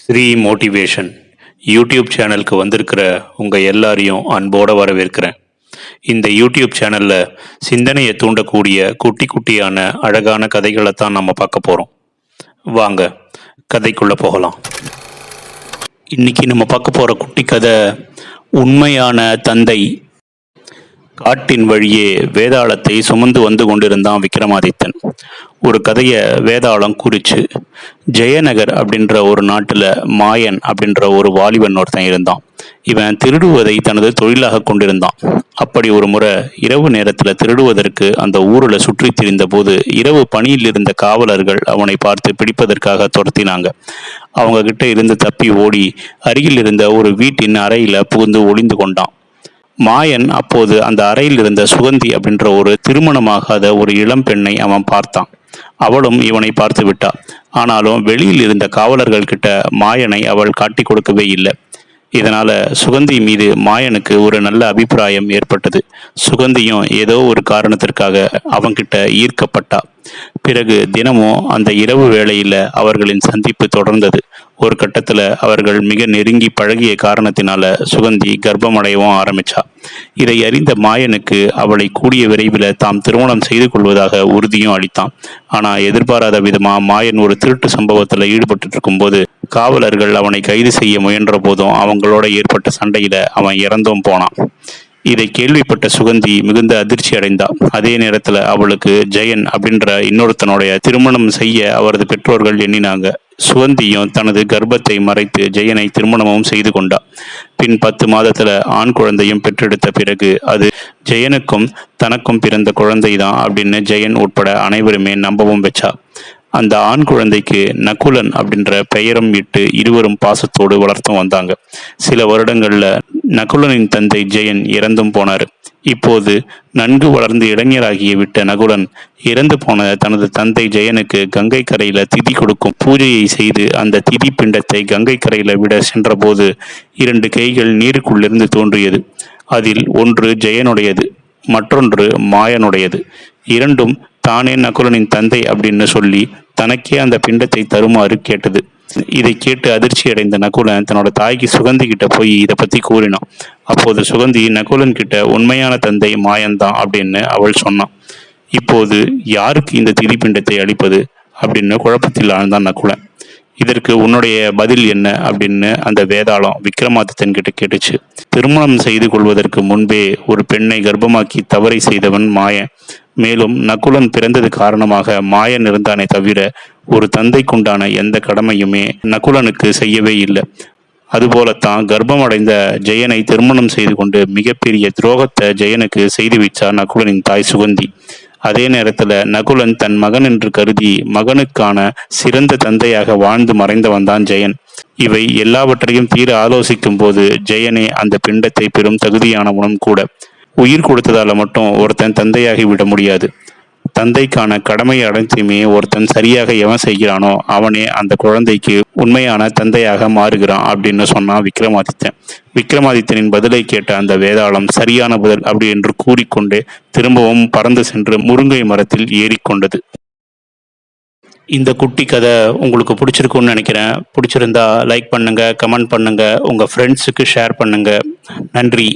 Sri motivation YouTube சேனலுக்கு வந்திருக்கிற உங்கள் எல்லாரையும் அன்போடு வரவேற்கிறேன். இந்த யூடியூப் சேனலில் சிந்தனையை தூண்டக்கூடிய குட்டி குட்டியான அழகான கதைகளை தான் நம்ம பார்க்க போகிறோம் வாங்க கதைக்குள்ளே போகலாம். இன்னைக்கு நம்ம பார்க்க போகிற குட்டி கதை உண்மையான தந்தை காட்டின் வழியே வேதாளத்தை சுமந்து வந்து கொண்டிருந்தான் விக்ரமாதித்தன் ஒரு கதையை வேதாளம் குறிச்சு ஜெயநகர் அப்படின்ற ஒரு நாட்டில் மாயன் அப்படின்ற ஒரு வாலிபன் ஒருத்தன் இருந்தான். இவன் திருடுவதை தனது தொழிலாக கொண்டிருந்தான். அப்படி ஒரு முறை இரவு நேரத்தில் திருடுவதற்கு அந்த ஊரில் சுற்றி திரிந்த போது இரவு பணியில் இருந்த காவலர்கள் அவனை பார்த்து பிடிப்பதற்காக துரத்தினாங்க. அவங்க கிட்ட இருந்து தப்பி ஓடி அருகில் இருந்த ஒரு வீட்டின் அறையில் புகுந்து ஒளிந்து கொண்டான். மாயன் அப்போது அந்த அறையில் இருந்த சுகந்தி அப்படின்ற ஒரு திருமணமாகாத ஒரு இளம் பெண்ணை அவன் பார்த்தான். அவளும் இவனை பார்த்து விட்டாள் ஆனாலும் வெளியில் இருந்த காவலர்கள் கிட்ட மாயனை அவள் காட்டி கொடுக்கவே இல்லை. இதனால சுகந்தி மீது மாயனுக்கு ஒரு நல்ல அபிப்பிராயம் ஏற்பட்டது. சுகந்தியும் ஏதோ ஒரு காரணத்திற்காக அவன்கிட்ட ஈர்க்கப்பட்டா. பிறகு தினமும் அந்த இரவு வேளையில அவர்களின் சந்திப்பு தொடர்ந்தது. ஒரு கட்டத்துல அவர்கள் மிக நெருங்கி பழகிய காரணத்தினால சுகந்தி கர்ப்பமடையவும் ஆரம்பிச்சா. இதை அறிந்த மாயனுக்கு அவளை கூடிய விரைவில் தாம் திருமணம் செய்து கொள்வதாக உறுதியும் அளித்தான். ஆனா எதிர்பாராத விதமா மாயன் ஒரு திருட்டு சம்பவத்துல ஈடுபட்டு இருக்கும்போது காவலர்கள் அவனை கைது செய்ய முயன்ற போதும் அவங்களோட ஏற்பட்ட சண்டையில அவன் இறந்தும் போனான். இதை கேள்விப்பட்ட சுகந்தி மிகுந்த அதிர்ச்சி அடைந்தா அதே நேரத்துல அவளுக்கு ஜெயன் அப்படின்ற இன்னொருத்தனுடைய திருமணம் செய்ய அவரது பெற்றோர்கள் எண்ணினாங்க. சுகந்தியும் தனது கர்ப்பத்தை மறைத்து ஜெயனை திருமணமும் செய்து கொண்டா. பின் பத்து மாதத்துல ஆண் குழந்தையும் பெற்றெடுத்த பிறகு அது ஜெயனுக்கும் தனக்கும் பிறந்த குழந்தைதான் அப்படின்னு ஜெயன் உட்பட அனைவருமே நம்பவும் வச்சா அந்த ஆண் குழந்தைக்கு நகுலன் அப்படின்ற பெயரும் இட்டு இருவரும் பாசத்தோடு வளர்த்தும் வந்தாங்க. சில வருடங்களில் நகுலனின் தந்தை ஜெயன் இறந்தும் போனார். இப்போது நன்கு வளர்ந்து இளைஞராகிய விட்ட நகுலன் இறந்து போன தனது தந்தை ஜெயனுக்கு கங்கை கரையில திதி கொடுக்கும். பூஜையை செய்து அந்த திதி பிண்டத்தை கங்கை கரையில விட சென்றபோது இரண்டு கைகள் நீருக்குள்ளிருந்து தோன்றியது. அதில் ஒன்று ஜெயனுடையது மற்றொன்று மாயனுடையது. இரண்டும் தானே நகுலனின் தந்தை அப்படின்னு சொல்லி தனக்கே அந்த பிண்டத்தை தருமாறு கேட்டது. இதை கேட்டு அதிர்ச்சி அடைந்த நகுலன் தன்னோட தாய்க்கு சுகந்தி கிட்ட போய் இதை பத்தி கூறினான். அப்போது சுகந்தி நகுலன் கிட்ட உண்மையான தந்தை மாயன்தான் அப்படின்னு அவள் சொன்னான். இப்போது யாருக்கு இந்த திதி பிண்டத்தை அளிப்பது? அப்படின்னு குழப்பத்தில் ஆழ்ந்தான் நகுலன். இதற்கு உன்னுடைய பதில் என்ன? அப்படின்னு அந்த வேதாளம் விக்ரமாதித்தன் கிட்ட கேட்டுச்சு. திருமணம் செய்து கொள்வதற்கு முன்பே ஒரு பெண்ணை கர்ப்பமாக்கி தவறை செய்தவன் மாயன். மேலும் நகுலன் பிறந்தது காரணமாக மாயன் இருந்தானே தவிர ஒரு தந்தைக்குண்டான எந்த கடமையுமே நகுலனுக்கு செய்யவே இல்லை. அதுபோலத்தான் கர்ப்பமடைந்த ஜெயனை திருமணம் செய்து கொண்டு மிகப்பெரிய துரோகத்தை ஜெயனுக்கு செய்து வைச்சார் நகுலனின் தாய் சுகந்தி. அதே நேரத்துல நகுலன் தன் மகன் என்று கருதி மகனுக்கான சிறந்த தந்தையாக வாழ்ந்து மறைந்தவன் தான் ஜெயன். இவை எல்லாவற்றையும் தீர ஆலோசிக்கும் போது ஜெயனே அந்த பிண்டத்தை பெறும் தகுதியானவனும் கூட உயிர் கொடுத்ததால் மட்டும் ஒருத்தன் தந்தையாகி விட முடியாது. தந்தைக்கான கடமை அனைத்தையுமே ஒருத்தன் சரியாக எவன் செய்கிறானோ அவனே அந்த குழந்தைக்கு உண்மையான தந்தையாக மாறுகிறான் அப்படின்னு சொன்னான் விக்ரமாதித்தன். விக்ரமாதித்தனின் பதிலை கேட்ட அந்த வேதாளம் சரியான பதில் அப்படி என்று கூறிக்கொண்டே திரும்பவும் பறந்து சென்று முருங்கை மரத்தில் ஏறிக்கொண்டது. இந்த குட்டி கதை உங்களுக்கு பிடிச்சிருக்கும்னு நினைக்கிறேன். பிடிச்சிருந்தா லைக் பண்ணுங்கள் கமெண்ட் பண்ணுங்கள் உங்கள் ஃப்ரெண்ட்ஸுக்கு ஷேர் பண்ணுங்கள் நன்றி.